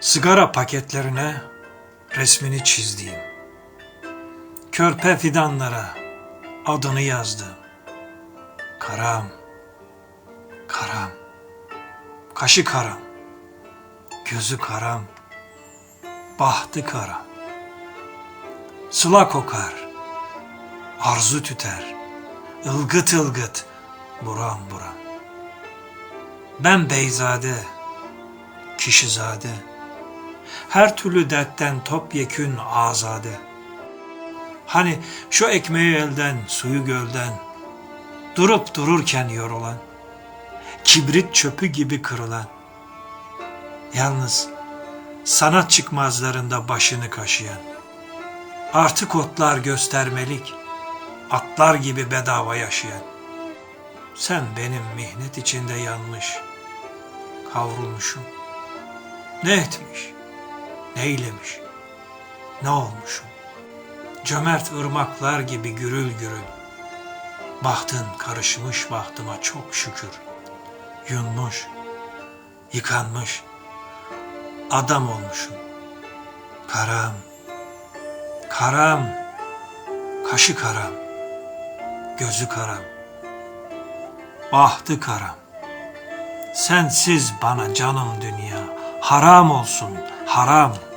Sigara paketlerine resmini çizdiğim, körpe fidanlara adını yazdım. Karam, karam, kaşı karam, gözü karam, bahtı karam. Sıla kokar, arzu tüter, ılgıt ılgıt, buram buram. Ben beyzade, kişizade, her türlü dertten topyekün azade. Hani şu ekmeği elden, suyu gölden, durup dururken yorulan, kibrit çöpü gibi kırılan, yalnız sanat çıkmazlarında başını kaşıyan, artık otlar göstermelik, atlar gibi bedava yaşayan, sen benim mihnet içinde yanmış, kavrulmuşum. Ne etmiş, ne eylemiş, ne olmuşum. Cömert ırmaklar gibi gürül gürül, bahtın karışmış bahtıma çok şükür. Yunmuş, yıkanmış, adam olmuşum. Karam, karam, kaşı karam, gözü karam, bahtı karam. Sensiz bana canım dünya haram olsun haram.